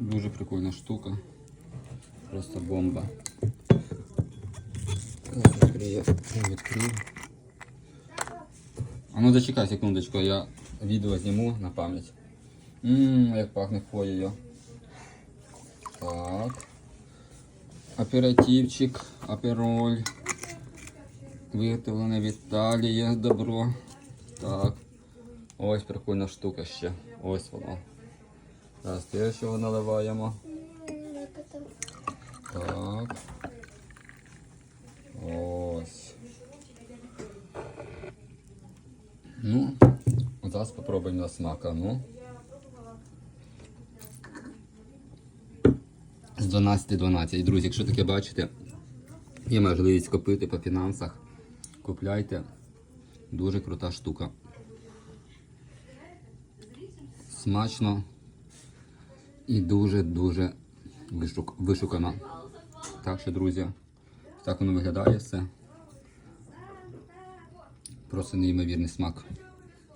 Дуже прикольна штука. Просто бомба. Відкрию. А ну зачекай секундочку, я відео зніму на пам'ять. Ммм, як пахне хвоєю. Так. Оперативчик, апероль. Виготовлене в Італії добро. Так. Ось прикольна штука ще. Ось воно. Зараз теж його наливаємо. Так. Ось. Ну, зараз спробуємо на смак, ну. З 12 12. Друзі, якщо таке бачите, є можливість купити по фінансах. Купляйте. Дуже крута штука. Смачно і дуже-дуже вишук, вишукана. Так що, друзі, так воно виглядає все. Просто неймовірний смак.